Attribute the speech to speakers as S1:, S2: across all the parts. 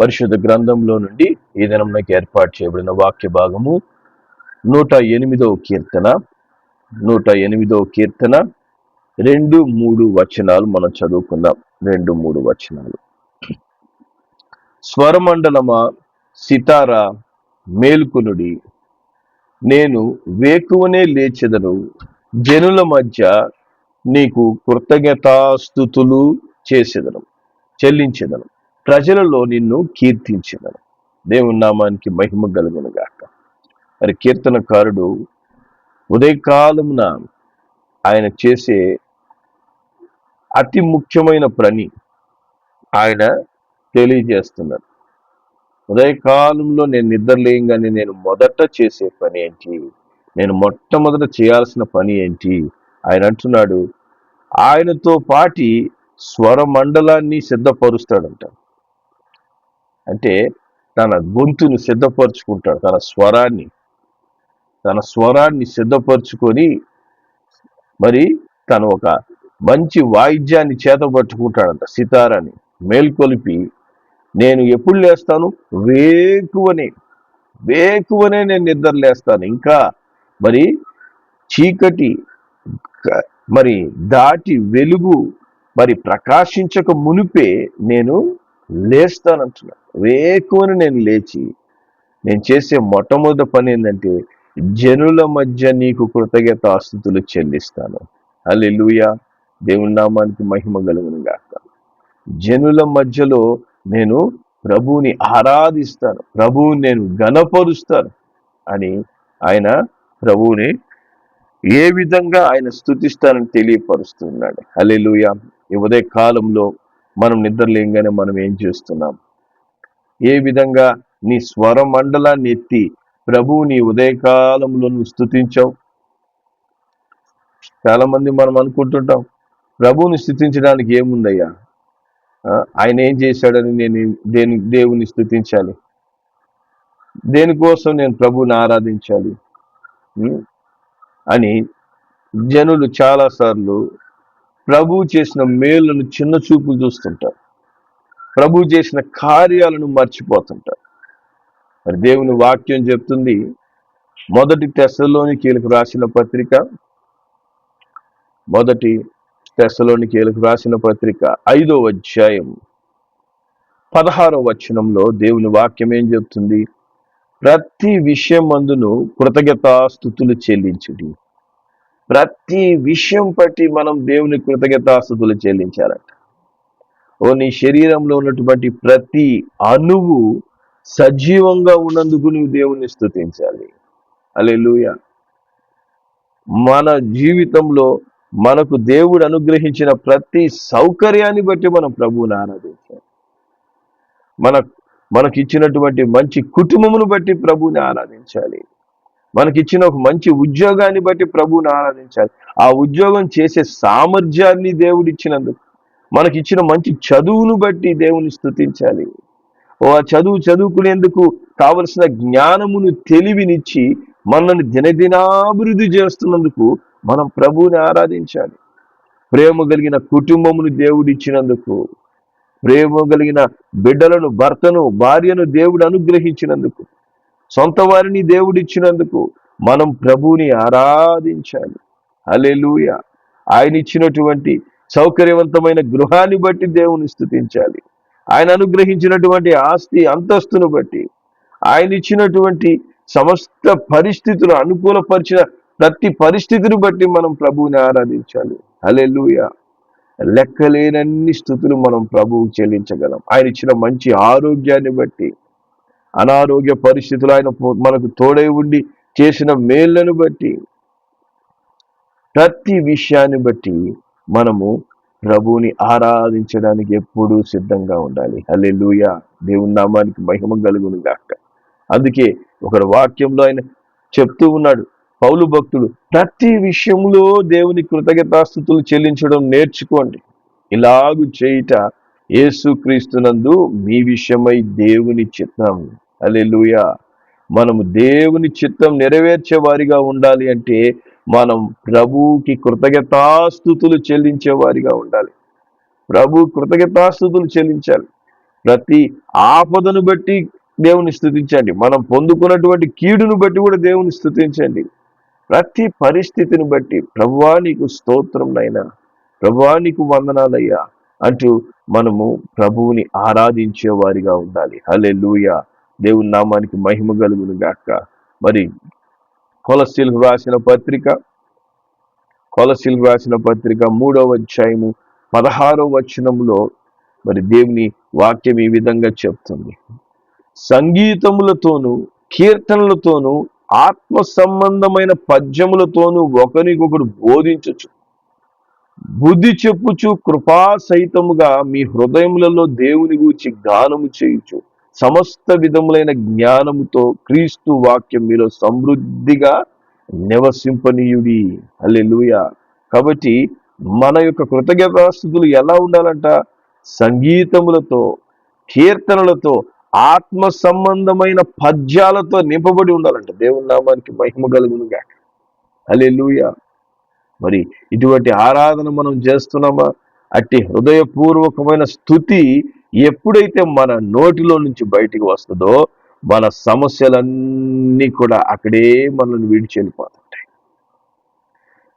S1: పరిశుద్ధ గ్రంథంలో నుండి ఈ దినం నాకు ఏర్పాటు చేయబడిన వాక్య భాగము నూట ఎనిమిదవ కీర్తన. నూట ఎనిమిదవ కీర్తన. రెండు మూడు వచనాలు మనం చదువుకుందాం. రెండు మూడు వచనాలు. స్వరమండలమా సితారా మేల్కునుడి. నేను వేకువనే లేచెదను. జనుల మధ్య నీకు కృతజ్ఞతాస్థుతులు చేసేదను చెల్లించేదను. ప్రజలలో నిన్ను కీర్తించినను. దేవుని నామానికి మహిమ కలుగును గాక మరి కీర్తనకారుడు ఉదయకాలమున ఆయన చేసే అతి ముఖ్యమైన పని ఆయన తెలియజేస్తున్నాడు. ఉదయకాలంలో నేను నిద్రలేయంగానే నేను మొదట చేసే పని ఏంటి? నేను మొట్టమొదట చేయాల్సిన పని ఏంటి? ఆయన అంటున్నాడు ఆయనతో పాటి స్వరమండలాన్ని సిద్ధపరుస్తాడంట. అంటే తన గొంతును సిద్ధపరచుకుంటాడు. తన స్వరాన్ని తన స్వరాన్ని సిద్ధపరచుకొని మరి తను ఒక మంచి వాయిద్యాన్ని చేతపట్టుకుంటాడంట సితారాన్ని మేల్కొలిపి నేను ఎప్పుడు లేస్తాను? వేకువనే వేకువనే నేను నిద్ర లేస్తాను. ఇంకా మరి చీకటి మరి దాటి వెలుగు మరి ప్రకాశించక మునిపే నేను లేస్తానంటున్నా వేకువని నేను లేచి నేను చేసే మొట్టమొదటి పని ఏంటంటే జనుల మధ్య నీకు కృతజ్ఞత ఆస్తుతులు చెల్లిస్తాను. హల్లెలూయా. దేవుని నామానికి మహిమ కలుగును గాక. జనుల మధ్యలో నేను ప్రభువుని ఆరాధిస్తాను. ప్రభువుని నేను గణపరుస్తాను అని ఆయన ప్రభువుని ఏ విధంగా ఆయన స్థుతిస్తానని తెలియపరుస్తున్నాడు. అల్లెలుయ ఈ ఉదయ కాలంలో మనం నిద్రలేయంగానే మనం ఏం చేస్తున్నాం? ఏ విధంగా నీ స్వర మండలాన్ని ఎత్తి ప్రభువు నీ ఉదయకాలంలో నువ్వు స్థుతించావు? చాలామంది మనం అనుకుంటుంటాం ప్రభువుని స్థుతించడానికి ఏముందయ్యా? ఆయన ఏం చేశాడని నేను దేని దేవుని స్థుతించాలి? దేనికోసం నేను ప్రభువుని ఆరాధించాలి? అని జనులు చాలాసార్లు ప్రభు చేసిన మేలును చిన్న చూపు చూస్తుంటారు. ప్రభు చేసిన కార్యాలను మర్చిపోతుంటారు. మరి దేవుని వాక్యం చెప్తుంది మొదటి తెశలోని కీలకు రాసిన పత్రిక మొదటి తెశలోని కీలకు రాసిన పత్రిక ఐదో అధ్యాయం పదహారో వచనంలో దేవుని వాక్యం ఏం చెప్తుంది? ప్రతి విషయం మందును కృతజ్ఞతాస్థుతులు చెల్లించుడి. ప్రతి విషయం బట్టి మనం దేవుని కృతజ్ఞతాస్థుతులు చెల్లించాలంట. ఓ నీ శరీరంలో ఉన్నటువంటి ప్రతి అణువు సజీవంగా ఉన్నందుకు నువ్వు దేవుని స్థుతించాలి అలెలుయ మన జీవితంలో మనకు దేవుడు అనుగ్రహించిన ప్రతి సౌకర్యాన్ని బట్టి మనం ప్రభువుని ఆరాధించాలి. మన మనకి ఇచ్చినటువంటి మంచి కుటుంబమును బట్టి ప్రభువుని ఆరాధించాలి. మనకిచ్చిన ఒక మంచి ఉద్యోగాన్ని బట్టి ప్రభువుని ఆరాధించాలి. ఆ ఉద్యోగం చేసే సామర్థ్యాన్ని దేవుడు ఇచ్చినందుకు మనకిచ్చిన మంచి చదువును బట్టి దేవుని స్థుతించాలి ఓ ఆ చదువు చదువుకునేందుకు కావలసిన జ్ఞానమును తెలివినిచ్చి మనల్ని దినదినాభివృద్ధి చేస్తున్నందుకు మనం ప్రభువుని ఆరాధించాలి. ప్రేమ కలిగిన కుటుంబమును దేవుడు ఇచ్చినందుకు ప్రేమ కలిగిన బిడ్డలను భర్తను భార్యను దేవుడు అనుగ్రహించినందుకు సొంత వారిని దేవుడిచ్చినందుకు మనం ప్రభువుని ఆరాధించాలి. అలెలుయ ఆయన ఇచ్చినటువంటి సౌకర్యవంతమైన గృహాన్ని బట్టి దేవుని స్థుతించాలి. ఆయన అనుగ్రహించినటువంటి ఆస్తి అంతస్తును బట్టి ఆయన ఇచ్చినటువంటి సమస్త పరిస్థితులు అనుకూలపరిచిన ప్రతి పరిస్థితిని బట్టి మనం ప్రభువుని ఆరాధించాలి. అలెలుయ లెక్కలేనన్ని స్థుతులు మనం ప్రభువు చెల్లించగలం. ఆయన ఇచ్చిన మంచి ఆరోగ్యాన్ని బట్టి అనారోగ్య పరిస్థితులు ఆయన మనకు తోడై ఉండి చేసిన మేళ్ళను బట్టి ప్రతి విషయాన్ని బట్టి మనము ప్రభువుని ఆరాధించడానికి ఎప్పుడూ సిద్ధంగా ఉండాలి. హల్లెలూయా. దేవుని నామానికి మహిమ కలుగును గాక. అందుకే ఒకడు వాక్యంలో ఆయన చెప్తూ ఉన్నాడు. పౌలు భక్తుడు ప్రతి విషయంలో దేవుని కృతజ్ఞతాస్థుతులు చెల్లించడం నేర్చుకోండి. ఇలాగు చేయుట యేసుక్రీస్తునందు మీ విషయమై దేవుని చిత్తం. అలెలుయ మనము దేవుని చిత్తం నెరవేర్చే వారిగా ఉండాలి అంటే మనం ప్రభువుకి కృతజ్ఞతాస్థుతులు చెల్లించే వారిగా ఉండాలి. ప్రభు కృతజ్ఞతాస్థుతులు చెల్లించాలి. ప్రతి ఆపదను బట్టి దేవుని స్థుతించండి. మనం పొందుకున్నటువంటి కీడును బట్టి కూడా దేవుని స్థుతించండి. ప్రతి పరిస్థితిని బట్టి ప్రభువా నీకు ప్రభువానికి ప్రభువా నీకు వందనాలయ్యా. అంటూ మనము ప్రభువుని ఆరాధించే వారిగా ఉండాలి. హలే దేవుని నామానికి మహిమ కలుగును గాక. మరి కొలసీలకు రాసిన పత్రిక కొలసీలకు రాసిన పత్రిక మూడవ అధ్యాయము పదహారవ వచనంలో మరి దేవుని వాక్యం ఈ విధంగా చెప్తుంది. సంగీతములతోనూ కీర్తనలతోనూ ఆత్మ సంబంధమైన పద్యములతోనూ ఒకరికొకడు బోధించచ్చు. బుద్ధి చెప్పుచు కృపా సహితముగా మీ హృదయములలో దేవుని గూర్చి గానము చేయుచు. సమస్త విధములైన జ్ఞానముతో క్రీస్తు వాక్యం మీలో సమృద్ధిగా నివసింపనీయుడి. అల్లెలుయ కాబట్టి మన యొక్క కృతజ్ఞతాస్థుతులు ఎలా ఉండాలంట? సంగీతములతో కీర్తనలతో ఆత్మ సంబంధమైన పద్యాలతో నింపబడి ఉండాలంట. దేవుని నామానికి మహిమ కలుగునుగా అల్లెలుయ మరి ఇటువంటి ఆరాధన మనం చేస్తున్నామా? అట్టి హృదయపూర్వకమైన స్థుతి ఎప్పుడైతే మన నోటిలో నుంచి బయటికి వస్తుందో మన సమస్యలన్నీ కూడా అక్కడే మనల్ని విడిచి వెళ్ళిపోతుంటాయి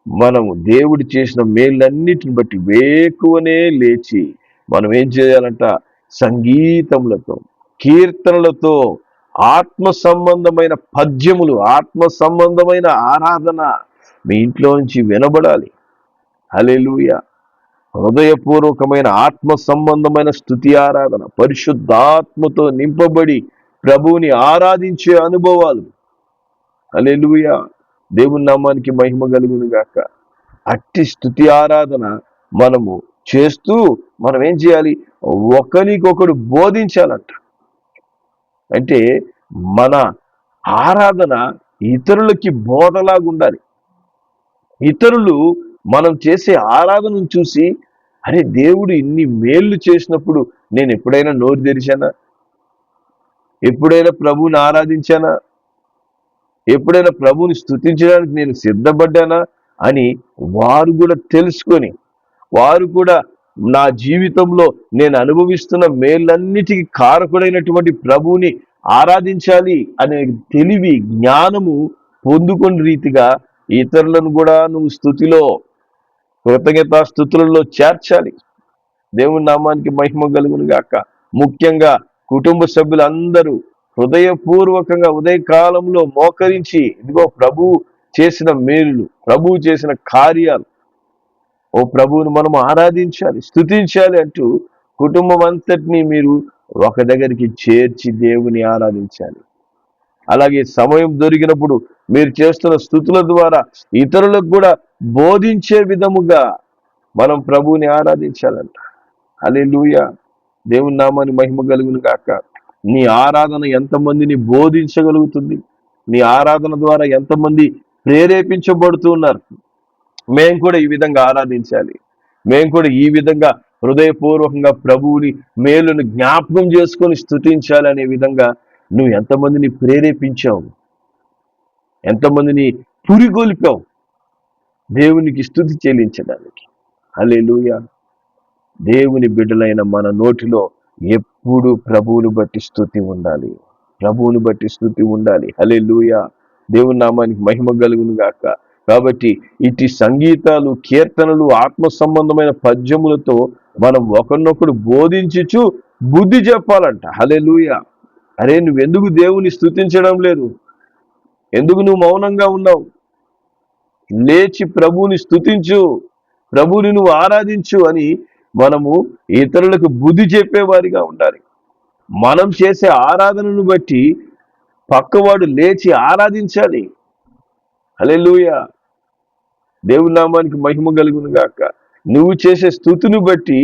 S1: మనము దేవుడు చేసిన మేళ్ళన్నిటిని బట్టి వేకువనే లేచి మనం ఏం చేయాలంట? సంగీతములతో కీర్తనలతో ఆత్మ సంబంధమైన పద్యములు ఆత్మ సంబంధమైన ఆరాధన మీ ఇంట్లో నుంచి వినబడాలి. అలెలుయా హృదయపూర్వకమైన ఆత్మ సంబంధమైన స్థుతి ఆరాధన పరిశుద్ధాత్మతో నింపబడి ప్రభువుని ఆరాధించే అనుభవాలు. అలెలుయ దేవుని నామానికి మహిమ కలుగును గాక. అట్టి స్థుతి ఆరాధన మనము చేస్తూ మనం ఏం చేయాలి? ఒకరికొకడు బోధించాలంట. అంటే మన ఆరాధన ఇతరులకి బోధలాగా ఉండాలి ఇతరులు మనం చేసే ఆరాధనను చూసి అరే దేవుడు ఇన్ని మేళ్ళు చేసినప్పుడు నేను ఎప్పుడైనా నోరు తెరిచానా? ఎప్పుడైనా ప్రభువుని ఆరాధించానా? ఎప్పుడైనా ప్రభువుని స్థుతించడానికి నేను సిద్ధపడ్డానా? అని వారు కూడా తెలుసుకొని వారు కూడా నా జీవితంలో నేను అనుభవిస్తున్న మేలన్నిటికీ కారకుడైనటువంటి ప్రభువుని ఆరాధించాలి అనే తెలివి జ్ఞానము పొందుకుని రీతిగా ఇతరులను కూడా నువ్వు స్థుతిలో కృతజ్ఞత స్థుతులలో చేర్చాలి. దేవుని నామానికి మహిమ కలుగును గాక. ముఖ్యంగా కుటుంబ సభ్యులందరూ హృదయపూర్వకంగా ఉదయకాలంలో మోకరించి ఇదిగో ప్రభు చేసిన మేలు ప్రభు చేసిన కార్యాలు. ఓ ప్రభువుని మనం ఆరాధించాలి స్థుతించాలి అంటూ కుటుంబం అంతటినీ మీరు ఒక దగ్గరికి చేర్చి దేవుని ఆరాధించాలి. అలాగే సమయం దొరికినప్పుడు మీరు చేస్తున్న స్థుతుల ద్వారా ఇతరులకు కూడా బోధించే విధముగా మనం ప్రభువుని ఆరాధించాలంట. అలే దేవుని నామాన్ని మహిమ కలుగును కాక నీ ఆరాధన ఎంతమందిని బోధించగలుగుతుంది? నీ ఆరాధన ద్వారా ఎంతమంది ప్రేరేపించబడుతున్నారు మేము కూడా ఈ విధంగా ఆరాధించాలి. మేము కూడా ఈ విధంగా హృదయపూర్వకంగా ప్రభువుని మేలును జ్ఞాపకం చేసుకొని స్థుతించాలనే అనే విధంగా నువ్వు ఎంతమందిని ప్రేరేపించావు? ఎంతమందిని పురిగొల్పావు? దేవునికి స్థుతి చెల్లించడానికి. అలెలుయ దేవుని బిడ్డలైన మన నోటిలో ఎప్పుడు ప్రభువుని బట్టి స్థుతి ఉండాలి. ప్రభువుని బట్టి స్థుతి ఉండాలి. హలే దేవుని నామానికి మహిమ కలుగును గాక. కాబట్టి ఇటు సంగీతాలు కీర్తనలు ఆత్మ సంబంధమైన పద్యములతో మనం ఒకరినొకడు బోధించుచు బుద్ధి చెప్పాలంట. హలే అరే నువ్వెందుకు దేవుని స్థుతించడం లేదు? ఎందుకు నువ్వు మౌనంగా ఉన్నావు? లేచి ప్రభువుని స్థుతించు ప్రభువుని నువ్వు ఆరాధించు అని మనము ఇతరులకు బుద్ధి చెప్పేవారిగా ఉండాలి. మనం చేసే ఆరాధనను బట్టి పక్కవాడు లేచి ఆరాధించాలి. అలే లూయ దేవుని నామానికి మహిమ కలుగును గాక. నువ్వు చేసే స్థుతిని బట్టి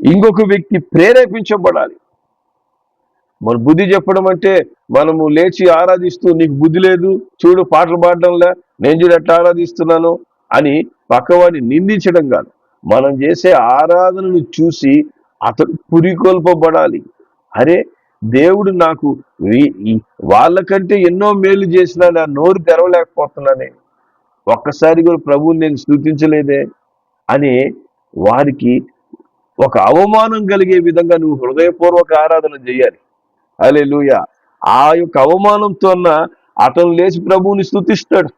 S1: ఇంకొక వ్యక్తి ప్రేరేపించబడాలి. మన బుద్ధి చెప్పడం అంటే మనము లేచి ఆరాధిస్తూ నీకు బుద్ధి లేదు చూడు పాటలు పాడడంలే నేను చూడు ఎట్లా ఆరాధిస్తున్నాను అని పక్కవాడిని నిందించడం కాదు. మనం చేసే ఆరాధనను చూసి అతడు పురికొల్పబడాలి. అరే దేవుడు నాకు వాళ్ళకంటే ఎన్నో మేలు చేసినా నా నోరు తెరవలేకపోతున్నానే. ఒక్కసారి కూడా ప్రభువుని నేను స్థుతించలేదే అని వారికి ఒక అవమానం కలిగే విధంగా నువ్వు హృదయపూర్వక ఆరాధన చేయాలి. అలెలుయ ఆ యొక్క అవమానంతో అతను లేచి ప్రభువుని స్థుతిస్తాడు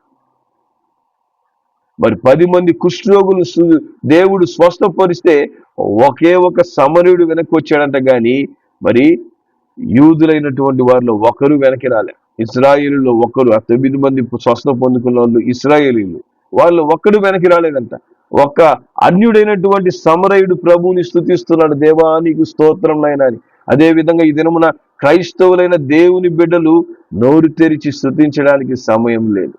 S1: మరి పది మంది కుష్ఠరోగులు దేవుడు స్వస్థపరిస్తే ఒకే ఒక సమరుడు వెనక్కి వచ్చాడంట కానీ మరి యూదులైనటువంటి వారిలో ఒకరు వెనక్కి రాలే. ఇస్రాయేలులో ఒకరు ఆ తొమ్మిది మంది స్వస్థ పొందుకున్న వాళ్ళు ఇస్రాయేలీలు. వాళ్ళు ఒక్కడు వెనక్కి రాలేదంట. ఒక్క అన్యుడైనటువంటి సమరయుడు ప్రభువుని స్థుతిస్తున్నాడు దేవా నీకు స్తోత్రం నాయనా అని. అదే విధంగా ఈ దినమున క్రైస్తవులైన దేవుని బిడ్డలు నోరు తెరిచి స్థుతించడానికి సమయం లేదు.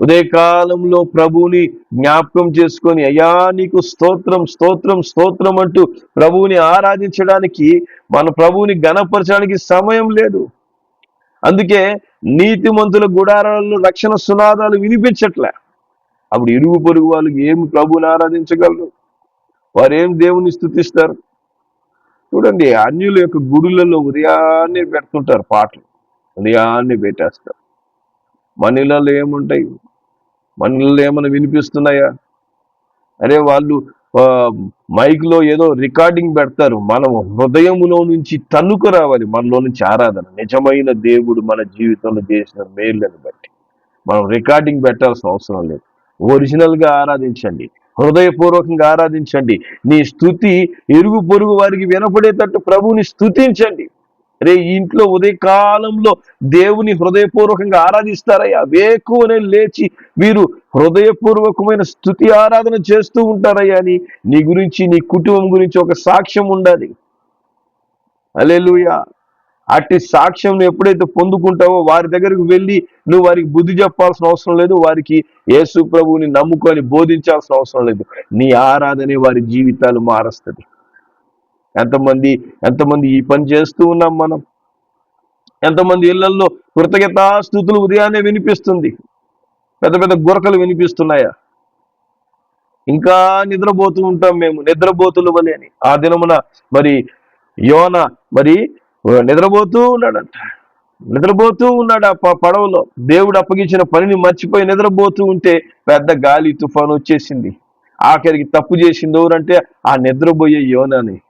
S1: ఉదయకాలంలో ప్రభువుని జ్ఞాపకం చేసుకొని అయ్యా నీకు స్తోత్రం స్తోత్రం స్తోత్రం అంటూ ప్రభువుని ఆరాధించడానికి మన ప్రభువుని గణపరచడానికి సమయం లేదు. అందుకే నీతిమంతుల గుడారాలలో రక్షణ సునాదాలు వినిపించట్లే. అప్పుడు ఇరుగు పొరుగు వాళ్ళు ఏమి ప్రభువుని ఆరాధించగలరు? వారు ఏం దేవుని స్థుతిస్తారు చూడండి అన్యుల యొక్క గుడులలో ఉదయాన్నే పెడుతుంటారు పాటలు. ఉదయాన్నే పెట్టేస్తారు. మనీలలో ఏముంటాయి? మనీలలో ఏమైనా వినిపిస్తున్నాయా? అరే వాళ్ళు మైక్లో ఏదో రికార్డింగ్ పెడతారు. మనం హృదయములో నుంచి తన్నుకు రావాలి మనలో నుంచి ఆరాధన. నిజమైన దేవుడు మన జీవితంలో చేసిన మేళ్ళని బట్టి. మనం రికార్డింగ్ పెట్టాల్సిన అవసరం లేదు. ఒరిజినల్గా ఆరాధించండి. హృదయపూర్వకంగా ఆరాధించండి. నీ స్థుతి ఎరుగు పొరుగు వారికి వినపడేటట్టు ప్రభువుని స్థుతించండి. రే ఇంట్లో ఉదయకాలంలో దేవుని హృదయపూర్వకంగా ఆరాధిస్తారయ్యా. వేకువనే లేచి వీరు హృదయపూర్వకమైన స్థుతి ఆరాధన చేస్తూ ఉంటారయ్యా అని నీ గురించి నీ కుటుంబం గురించి ఒక సాక్ష్యం ఉండాలి. అలెలుయా అట్టి సాక్ష్యం ఎప్పుడైతే పొందుకుంటావో వారి దగ్గరకు వెళ్ళి నువ్వు వారికి బుద్ధి చెప్పాల్సిన అవసరం లేదు వారికి యేసు ప్రభువుని నమ్ముకొని బోధించాల్సిన అవసరం లేదు. నీ ఆరాధనే వారి జీవితాలు మారుస్తుంది. ఎంతమంది ఎంతమంది ఈ పని చేస్తూ ఉన్నాం మనం. ఎంతమంది ఇళ్ళలో కృతజ్ఞతాస్థుతులు ఉదయాన్నే వినిపిస్తుంది. పెద్ద పెద్ద గురకలు వినిపిస్తున్నాయా? ఇంకా నిద్రపోతూ ఉంటాం మేము నిద్రపోతులు వలె అని. ఆ దినమున మరి యోన మరి నిద్రపోతూ ఉన్నాడంట. నిద్రపోతూ ఉన్నాడు ఆ ప- పడవలో. దేవుడు అప్పగించిన పనిని మర్చిపోయి నిద్రపోతూ ఉంటే పెద్ద గాలి తుఫాను వచ్చేసింది. ఆఖరికి తప్పు చేసింది ఎవరంటే ఆ నిద్రపోయే యోనని.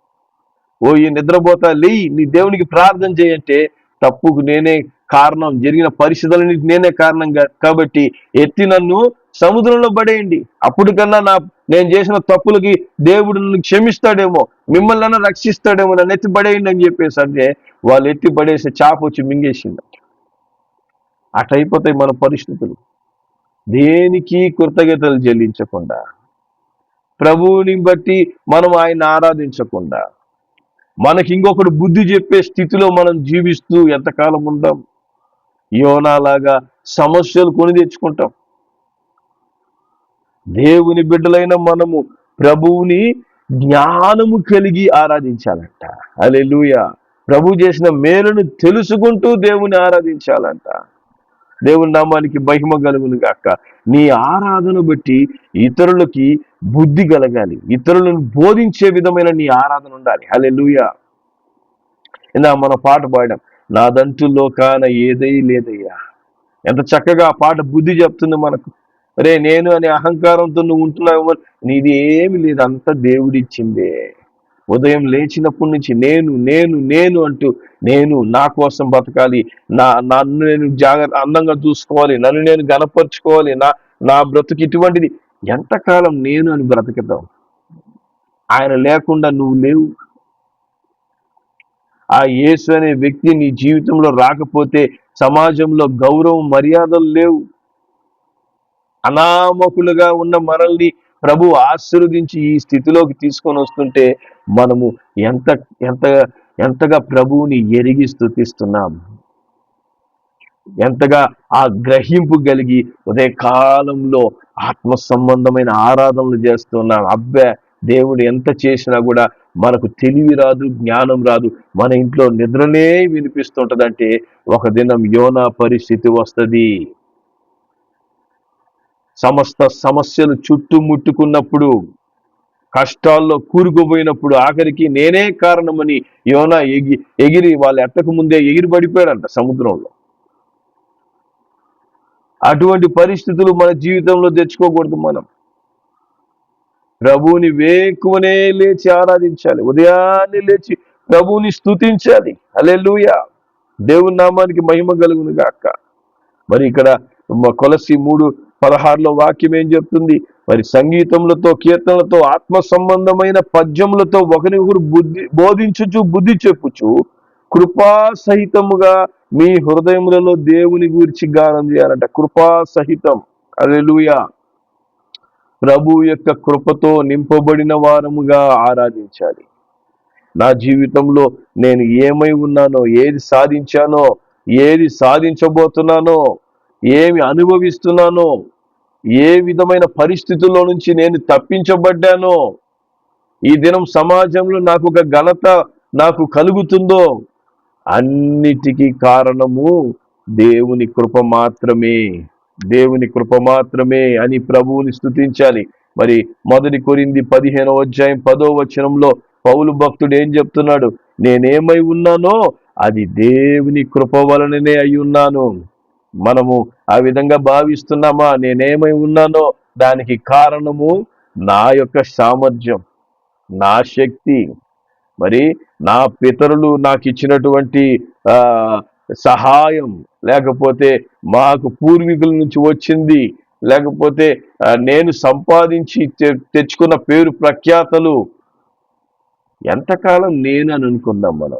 S1: ఓ ఈ నిద్రపోతా లేయి నీ దేవునికి ప్రార్థన చేయంటే తప్పుకు నేనే కారణం. జరిగిన పరిస్థితులన్నిటి నేనే కారణంగా. కాబట్టి ఎత్తి నన్ను సముద్రంలో పడేయండి. అప్పటికన్నా నా నేను చేసిన తప్పులకి దేవుడు నన్ను క్షమిస్తాడేమో మిమ్మల్ని అన్న రక్షిస్తాడేమో నన్ను ఎత్తి పడేయండి అని చెప్పేసి అంటే వాళ్ళు ఎత్తి పడేసి చాప వచ్చి మింగేసింది అటైపోతాయి మన పరిస్థితులు. దేనికి కృతజ్ఞతలు చెల్లించకుండా ప్రభువుని బట్టి మనం ఆయన ఆరాధించకుండా మనకి ఇంకొకటి బుద్ధి చెప్పే స్థితిలో మనం జీవిస్తూ ఎంతకాలం ఉంటాం యోనాలాగా సమస్యలు కొని తెచ్చుకుంటాం. దేవుని బిడ్డలైన మనము ప్రభువుని జ్ఞానము కలిగి ఆరాధించాలంట. అలెలుయ ప్రభు చేసిన మేలును తెలుసుకుంటూ దేవుని ఆరాధించాలంట. దేవుని నామానికి మహిమ కలుగును కాక నీ ఆరాధన బట్టి ఇతరులకి బుద్ధి కలగాలి. ఇతరులను బోధించే విధమైన నీ ఆరాధన ఉండాలి. అలే లూయ ఇందా మన పాట పాడాం నాదంటుల్లో కాన ఏదై లేదయ్యా. ఎంత చక్కగా ఆ పాట బుద్ధి చెప్తుంది మనకు. రే నేను అనే అహంకారంతో నువ్వు ఉంటున్నావు నీది ఏమి లేదు అంతా దేవుడిచ్చిందే. ఉదయం లేచినప్పటి నుంచి నేను నేను నేను అంటూ నేను నా కోసం బతకాలి. నా నన్ను నేను జాగ్రత్త అందంగా చూసుకోవాలి. నన్ను నేను గనపరుచుకోవాలి నా నా బ్రతుకు ఇటువంటిది. ఎంతకాలం నేను అని బ్రతుకుతాం? ఆయన లేకుండా నువ్వు లేవు. ఆ యేసు అనే వ్యక్తి నీ జీవితంలో రాకపోతే సమాజంలో గౌరవం మర్యాదలు లేవు. అనామకులుగా ఉన్న మనల్ని ప్రభు ఆశీర్వదించి ఈ స్థితిలోకి తీసుకొని వస్తుంటే మనము ఎంత ఎంత ఎంతగా ప్రభువుని ఎరిగి స్థుతిస్తున్నాం. ఎంతగా ఆ గ్రహింపు కలిగి ఉదయ కాలంలో ఆత్మ సంబంధమైన ఆరాధనలు చేస్తున్నాం. అబ్బే దేవుడు ఎంత చేసినా కూడా మనకు తెలివి రాదు జ్ఞానం రాదు మన ఇంట్లో నిద్రనే వినిపిస్తుంటదంటే ఒక దినం యోనా పరిస్థితి వస్తుంది. సమస్త సమస్యలు చుట్టుముట్టుకున్నప్పుడు కష్టాల్లో కూరుకుపోయినప్పుడు ఆఖరికి నేనే కారణమని యోనా ఎగి ఎగిరి వాళ్ళ ఎట్టకు ముందే ఎగిరి పడిపోయాడంట సముద్రంలో. అటువంటి పరిస్థితులు మన జీవితంలో తెచ్చుకోకూడదు మనం. ప్రభువుని వేకువనే లేచి ఆరాధించాలి. ఉదయాన్నే లేచి ప్రభువుని స్తుతించాలి. అలే దేవుని నామానికి మహిమ కలుగును గాక మరి ఇక్కడ కొలసి మూడు పదహారులో వాక్యం ఏం చెప్తుంది? మరి సంగీతములతో కీర్తనలతో ఆత్మ సంబంధమైన పద్యములతో ఒకరినొకరు బుద్ధి బోధించుచు బుద్ధి చెప్పుచు కృపా సహితముగా మీ హృదయములలో దేవుని గురించి గానం చేయాలంట. కృపా సహితం. అలెలుయా ప్రభు యొక్క కృపతో నింపబడిన వారముగా ఆరాధించాలి. నా జీవితంలో నేను ఏమై ఉన్నానో ఏది సాధించానో ఏది సాధించబోతున్నానో ఏమి అనుభవిస్తున్నానో ఏ విధమైన పరిస్థితుల్లో నుంచి నేను తప్పించబడ్డానో ఈ దినం సమాజంలో నాకు ఒక ఘనత నాకు కలుగుతుందో అన్నిటికీ కారణము దేవుని కృప మాత్రమే దేవుని కృప మాత్రమే అని ప్రభువుని స్తుతించాలి. మరి మొదటి కొరింది పదిహేనో అధ్యాయం పదో వచనంలో పౌలు భక్తుడు ఏం చెప్తున్నాడు? నేనేమై ఉన్నానో అది దేవుని కృప వలననే అయి ఉన్నాను. మనము ఆ విధంగా భావిస్తున్నామా? నేనేమై ఉన్నానో దానికి కారణము నా యొక్క సామర్థ్యం నా శక్తి. మరి నా పితరులు నాకు ఇచ్చినటువంటి సహాయం లేకపోతే మాకు పూర్వీకుల నుంచి వచ్చింది లేకపోతే నేను సంపాదించి తె- తెచ్చుకున్న పేరు ప్రఖ్యాతలు. ఎంతకాలం నేను అని అనుకుందాం మనం?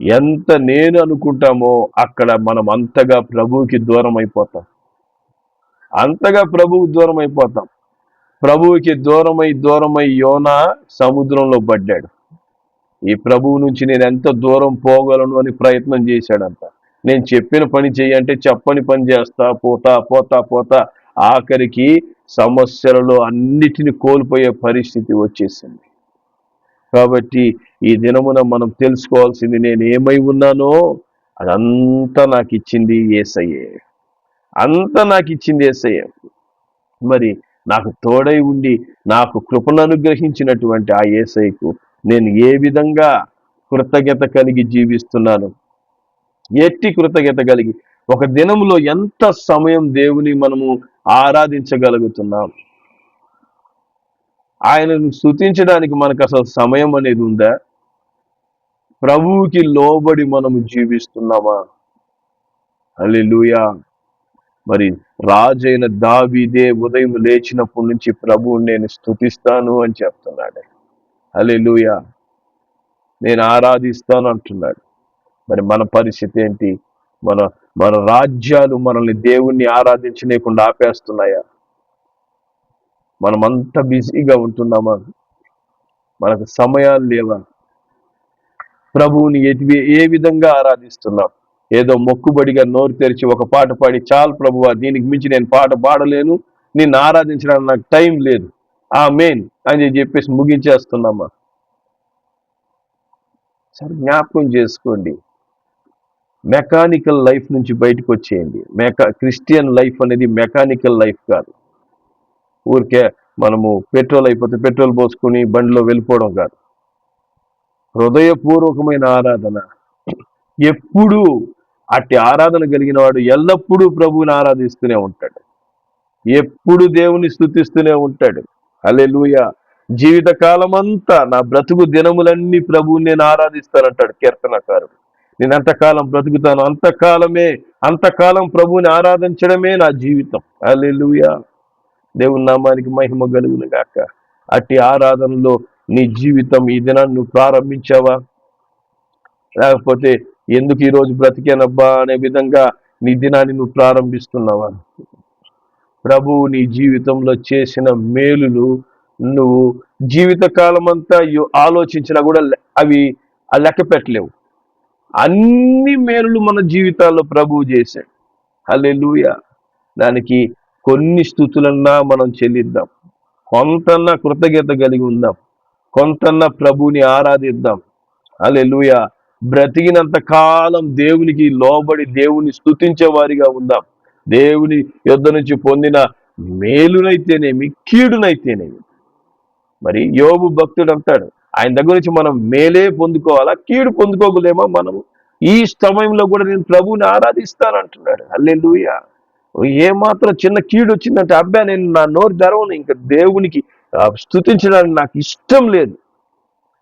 S1: ఎంత నేను అనుకుంటామో అక్కడ మనం అంతగా ప్రభువుకి దూరం అయిపోతాం అంతగా ప్రభువుకి దూరం అయిపోతాం ప్రభువుకి దూరమై దూరమై యోన సముద్రంలో పడ్డాడు. ఈ ప్రభువు నుంచి నేను ఎంత దూరం పోగలను అని ప్రయత్నం చేశాడంట. నేను చెప్పిన పని చేయంటే చెప్పని పని చేస్తా పోతా పోతా పోతా. ఆఖరికి సమస్యలలో అన్నిటిని కోల్పోయే పరిస్థితి వచ్చేసింది. కాబట్టి ఈ దినమున మనం తెలుసుకోవాల్సింది నేను ఏమై ఉన్నానో అదంతా నాకు ఇచ్చింది ఏసయ్యే. అంతా నాకు ఇచ్చింది ఏసయ్యే. మరి నాకు తోడై ఉండి నాకు కృపను అనుగ్రహించినటువంటి ఆ ఏసైకు నేను ఏ విధంగా కృతజ్ఞత కలిగి జీవిస్తున్నాను? ఎట్టి కృతజ్ఞత కలిగి ఒక దినంలో ఎంత సమయం దేవుని మనము ఆరాధించగలుగుతున్నాం? ఆయనను స్తుతించడానికి మనకు అసలు సమయం అనేది ఉందా? ప్రభువుకి లోబడి మనము జీవిస్తున్నామా? హల్లెలూయా. మరి రాజైన దావీదే ఉదయం లేచినప్పటి నుంచి ప్రభువు నేను స్తుతిస్తాను అని చెప్తున్నాడు. హల్లెలూయా. నేను ఆరాధిస్తాను అంటున్నాడు. మరి మన పరిస్థితి ఏంటి? మన మన రాజ్యాలు మనల్ని దేవుణ్ణి ఆరాధించలేకుండా ఆపేస్తున్నాయా? మనమంతా బిజీగా ఉంటున్నామా? మనకు సమయాలు లేవా? ప్రభువుని ఎటు ఏ విధంగా ఆరాధిస్తున్నాం? ఏదో మొక్కుబడిగా నోరు తెరిచి ఒక పాట పాడి చాలు ప్రభువా దీనికి మించి నేను పాట పాడలేను నిన్ను ఆరాధించడానికి నాకు టైం లేదు. ఆ మెయిన్ అని చెప్పేసి ముగించేస్తున్నామా? సరే జ్ఞాపకం చేసుకోండి. మెకానికల్ లైఫ్ నుంచి బయటకు వచ్చేయండి. మెకా క్రిస్టియన్ లైఫ్ అనేది మెకానికల్ లైఫ్ కాదు. ఊరికే మనము పెట్రోల్ అయిపోతే పెట్రోల్ పోసుకుని బండిలో వెళ్ళిపోవడం కాదు. హృదయపూర్వకమైన ఆరాధన. ఎప్పుడు అట్టి ఆరాధన కలిగిన వాడు ఎల్లప్పుడూ ప్రభువుని ఆరాధిస్తూనే ఉంటాడు. ఎప్పుడు దేవుని స్థుతిస్తూనే ఉంటాడు. హల్లెలూయా. జీవిత కాలమంతా నా బ్రతుకు దినములన్నీ ప్రభువుని నేను ఆరాధిస్తానంటాడు కీర్తనకారుడు. నేను ఎంతకాలం బ్రతుకుతాను అంతకాలమే అంతకాలం ప్రభువుని ఆరాధించడమే నా జీవితం. హల్లెలూయా. దేవుని నామానికి మహిమ కలుగును గాక. అట్టి ఆరాధనలో నీ జీవితం ఈ దినాన్ని నువ్వు ప్రారంభించావా? లేకపోతే ఎందుకు ఈ రోజు బ్రతికేనబ్బా అనే విధంగా నీ దినాన్ని నువ్వు ప్రారంభిస్తున్నావా? ప్రభు నీ జీవితంలో చేసిన మేలులు నువ్వు జీవితకాలం అంతా ఆలోచించినా కూడా అవి లెక్క పెట్టలేవు. అన్ని మేలులు మన జీవితాల్లో ప్రభువు చేశాడు. హల్లెలూయా. దానికి కొన్ని స్థుతులన్నా మనం చెల్లిద్దాం. కొంతన్నా కృతజ్ఞత కలిగి ఉందాం. కొంతన్నా ప్రభుని ఆరాధిద్దాం. అలెలుయ బ్రతికినంత కాలం దేవునికి లోబడి దేవుని స్థుతించే వారిగా ఉందాం. దేవుని యుద్ధ నుంచి పొందిన మేలునైతేనేమి కీడునైతేనేమి మరి యోబు భక్తుడు అంటాడు ఆయన దగ్గర నుంచి మనం మేలే పొందుకోవాలా? కీడు పొందుకోగలేమా మనము? ఈ సమయంలో కూడా నేను ప్రభువుని ఆరాధిస్తాను అంటున్నాడు ఏమాత్రం ఏ మాత్రం చిన్న కీడు వచ్చిందంటే అబ్బా నేను నా నోరు తెరవను ఇంకా దేవునికి స్థుతించడానికి స్తుతించడానికి నాకు ఇష్టం లేదు.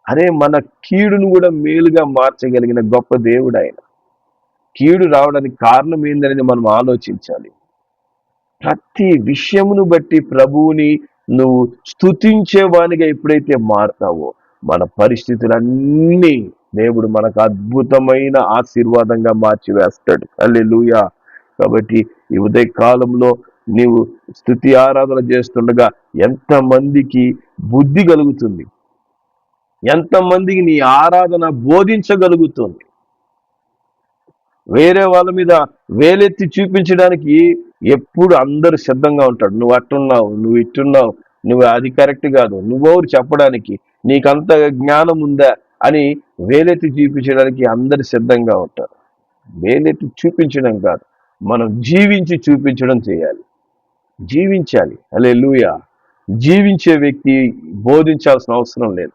S1: అరే మన కీడును కూడా మేలుగా మార్చగలిగిన గొప్ప దేవుడు ఆయన. కీడు రావడానికి కారణం ఏందనేది మనం ఆలోచించాలి. ప్రతి విషయమును బట్టి ప్రభువుని నువ్వు స్తుతించేవానిగా ఎప్పుడైతే మారుతావో మన పరిస్థితులన్నీ దేవుడు మనకు అద్భుతమైన ఆశీర్వాదంగా మార్చివేస్తాడు. అల్లెలుయా కాబట్టి ఈ ఉదయ కాలంలో నీవు స్థుతి ఆరాధన చేస్తుండగా ఎంతమందికి బుద్ధి కలుగుతుంది? ఎంతమందికి నీ ఆరాధన బోధించగలుగుతుంది? వేరే వాళ్ళ మీద వేలెత్తి చూపించడానికి ఎప్పుడు అందరూ సిద్ధంగా ఉంటాడు నువ్వు అట్టున్నావు నువ్వు ఇట్టున్నావు నువ్వు అది కరెక్ట్ కాదు నువ్వెవరు చెప్పడానికి నీకంత జ్ఞానం ఉందా అని వేలెత్తి చూపించడానికి అందరు సిద్ధంగా ఉంటారు. వేలెత్తి చూపించడం కాదు. మనం జీవించి చూపించడం చేయాలి. జీవించాలి. అలే జీవించే వ్యక్తి బోధించాల్సిన అవసరం లేదు.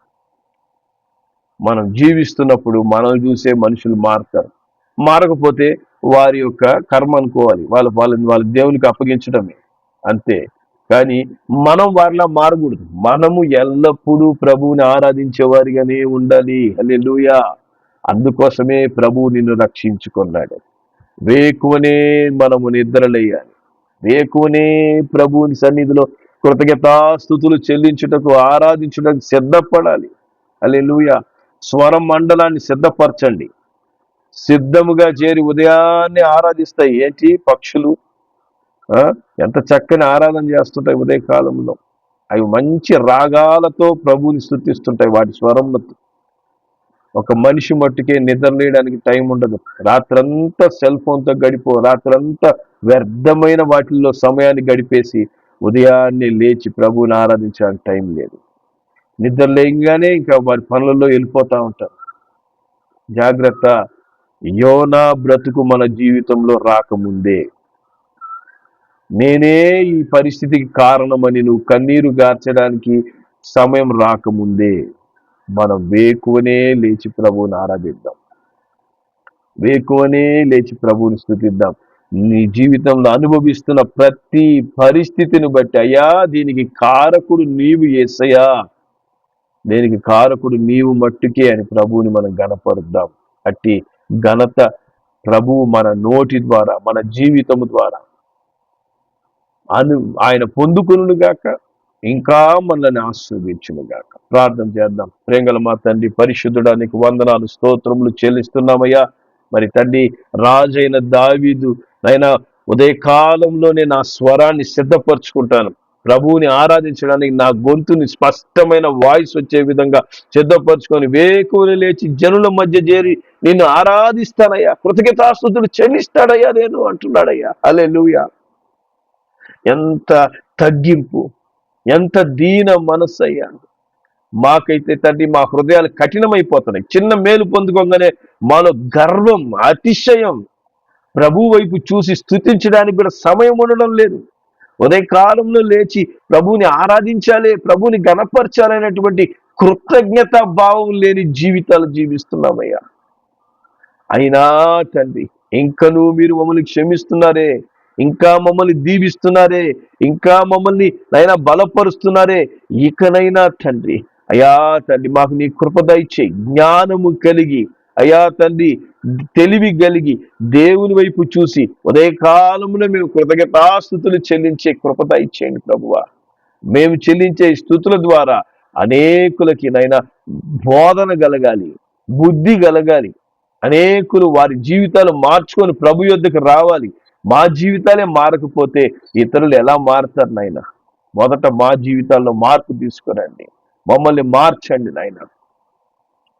S1: మనం జీవిస్తున్నప్పుడు మనం చూసే మనుషులు మారుతారు. మారకపోతే వారి యొక్క కర్మ అనుకోవాలి. వాళ్ళ వాళ్ళని వాళ్ళ దేవునికి అప్పగించడమే. అంతే. కానీ మనం వారిలా మారకూడదు. మనము ఎల్లప్పుడూ ప్రభువుని ఆరాధించేవారిగానే ఉండాలి. ఉండాలి హల్లెలూయా. అందుకోసమే ప్రభువు నిన్ను రక్షించుకున్నాడు. వేకువనే మనము నిద్రలేయాలి. వేకువనే ప్రభువుని సన్నిధిలో కృతజ్ఞతాస్థుతులు చెల్లించుటకు ఆరాధించుటకు సిద్ధపడాలి. హల్లెలూయా. స్వరం మండలాన్ని సిద్ధపరచండి. సిద్ధముగా చేరి ఉదయాన్నే ఆరాధిస్తాయి. ఏంటి? పక్షులు. ఎంత చక్కని ఆరాధన చేస్తుంటాయి ఉదయకాలంలో. అవి మంచి రాగాలతో ప్రభువుని స్థుతిస్తుంటాయి. వాటి స్వరములతో ఒక మనిషి మట్టుకే నిద్రలేయడానికి టైం ఉండదు. రాత్రంతా సెల్ ఫోన్తో గడిపో రాత్రంతా వ్యర్థమైన వాటిల్లో సమయాన్ని గడిపేసి ఉదయాన్నే లేచి ప్రభువుని ఆరాధించడానికి టైం లేదు. నిద్ర లేయంగానే ఇంకా వారి పనులలో వెళ్ళిపోతూ ఉంటారు. జాగ్రత్త యోనా బ్రతుకు మన జీవితంలో రాకముందే. నేనే ఈ పరిస్థితికి కారణమని నువ్వు కన్నీరు గార్చడానికి సమయం రాకముందే. మనం వేకువనే లేచి ప్రభువుని ఆరాధిద్దాం. వేకువనే లేచి ప్రభువుని స్థుతిద్దాం. నీ జీవితంలో అనుభవిస్తున్న ప్రతి పరిస్థితిని బట్టి అయ్యా దీనికి కారకుడు నీవు ఏసయ్యా. దీనికి కారకుడు నీవు మట్టుకే అని ప్రభువుని మనం గణపరుద్దాం. అట్టి ఘనత ప్రభువు మన నోటి ద్వారా మన జీవితము ద్వారా. అను ఆయన పొందుకును గాక ఇంకా మనల్ని ఆస్వాదించును ప్రార్థన చేద్దాం. ప్రేంగల మా తండ్రి పరిశుద్ధుడా నీకు వందనాలు స్తోత్రములు చెల్లిస్తున్నామయ్యా. మరి తండ్రి రాజైన దావీదు నైనా ఉదయకాలంలోనే నా స్వరాన్ని సిద్ధపరచుకుంటాను. ప్రభువుని ఆరాధించడానికి నా గొంతుని స్పష్టమైన వాయిస్ వచ్చే విధంగా సిద్ధపరచుకొని వేకువని లేచి జనుల మధ్య చేరి నిన్ను ఆరాధిస్తానయ్యా. కృతజ్ఞతాస్తుతుడు చెల్లిస్తాడయ్యా నేను అంటున్నాడయ్యా. అలెలుయా ఎంత తగ్గింపు ఎంత దీన మనస్సు అయ్యా మాకైతే తండ్రి మా హృదయాలు కఠినమైపోతున్నాయి. చిన్న మేలు పొందుకోగానే మాలో గర్వం అతిశయం. ప్రభు వైపు చూసి స్థుతించడానికి కూడా సమయం ఉండడం లేదు. ఉదయ కాలంలో లేచి ప్రభువుని ఆరాధించాలి ప్రభుని గణపరచాలనేటువంటి కృతజ్ఞత భావం లేని జీవితాలు జీవిస్తున్నామయ్యా. అయినా తండ్రి ఇంకను మీరు మమ్మల్ని క్షమిస్తున్నారే. ఇంకా మమ్మల్ని దీవిస్తున్నారే ఇంకా మమ్మల్ని నైనా బలపరుస్తున్నారే. ఇకనైనా తండ్రి అయా తండ్రి మాకు నీ కృప ఇచ్చే జ్ఞానము కలిగి అయా తండ్రి తెలివి కలిగి దేవుని వైపు చూసి ఉదయకాలంలో మేము కృతజ్ఞతాస్థుతులు చెల్లించే కృపత ఇచ్చేయండి ప్రభువా. మేము చెల్లించే స్థుతుల ద్వారా అనేకులకి నైనా బోధన కలగాలి బుద్ధి కలగాలి అనేకులు వారి జీవితాలు మార్చుకొని ప్రభు యొద్దకు రావాలి. మా జీవితాలే మారకపోతే ఇతరులు ఎలా మారుతారు నాయన? మొదట మా జీవితాల్లో మార్పు తీసుకురండి. మమ్మల్ని మార్చండి నాయన.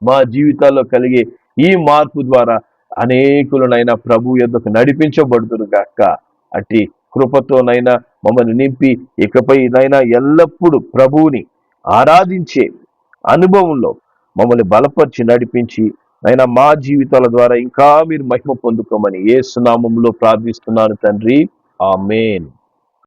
S1: మా జీవితాల్లో కలిగే ఈ మార్పు ద్వారా అనేకులనైనా ప్రభు యొద్దకు నడిపించబడుతురు గాక అట్టి కృపతోనైనా మమ్మల్ని నింపి ఇకపై నైనా ఎల్లప్పుడూ ప్రభువుని ఆరాధించే అనుభవంలో మమ్మల్ని బలపరిచి నడిపించి ఆయన మా జీవితాల ద్వారా ఇంకా మీరు మహిమ పొందుకోమని ఏ సునామంలో ప్రార్థిస్తున్నాను తండ్రి. ఆ మేన్